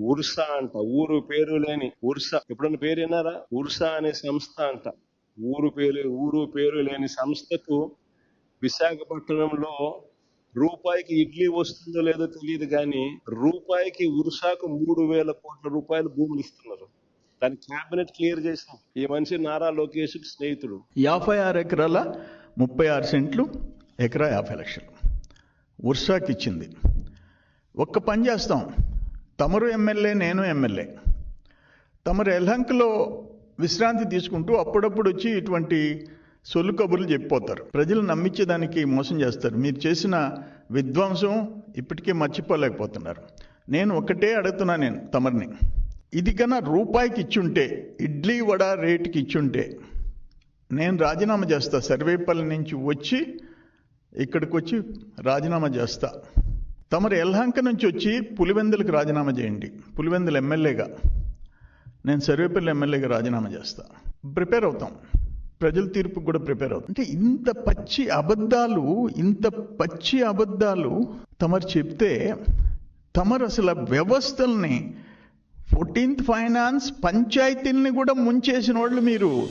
Ursa అంట ఊరు పేరు లేని ఉర్సా ఎప్పుడన్నా పేరు విన్నారా? ఉర్సా అనే సంస్థ అంట. ఊరు పేరు ఊరు పేరు లేని సంస్థకు విశాఖపట్నంలో రూపాయికి ఇడ్లీ వస్తుందో లేదో తెలియదు కానీ రూపాయికి ఉర్సాకు మూడు వేల కోట్ల రూపాయలు భూములు ఇస్తున్నారు. దాని క్యాబినెట్ క్లియర్ చేసాం ఈ మనిషి నారా లోకేష్ స్నేహితుడు. యాభై ఆరు ఎకరాల ముప్పై ఆరు సెంట్లు ఎకరా యాభై లక్షలు. ఉర్సాకి ఇచ్చింది ఒక్క పని చేస్తాం. తమరు ఎమ్మెల్యే నేను ఎమ్మెల్యే. తమరు ఎల్హంక్లో విశ్రాంతి తీసుకుంటూ అప్పుడప్పుడు వచ్చి ఇటువంటి సొల్లు కబుర్లు చెప్పిపోతారు. ప్రజలు నమ్మించేదానికి మోసం చేస్తారు. మీరు చేసిన విధ్వంసం ఇప్పటికీ మర్చిపోలేకపోతున్నారు. నేను ఒకటే అడుగుతున్నా నేను తమరిని. ఇది కన్నా రూపాయికి ఇచ్చుంటే ఇడ్లీ వడ రేటుకి ఇచ్చుంటే నేను రాజీనామా చేస్తా. సర్వేపల్లి నుంచి వచ్చి ఇక్కడికి వచ్చి రాజీనామా చేస్తా. తమరు ఎల్హంక నుంచి వచ్చి పులివెందులకు రాజీనామా చేయండి. పులివెందులు ఎమ్మెల్యేగా నేను సర్వేపల్లి ఎమ్మెల్యేగా రాజీనామా చేస్తా. ప్రిపేర్ అవుతాం. ప్రజల తీర్పుకు కూడా ప్రిపేర్ అవుతాం. అంటే ఇంత పచ్చి అబద్ధాలు ఇంత పచ్చి అబద్ధాలు తమరు చెప్తే తమరు అసలు వ్యవస్థల్ని ఫోర్టీన్త్ ఫైనాన్స్ పంచాయతీల్ని కూడా ముంచేసిన వాళ్ళు మీరు.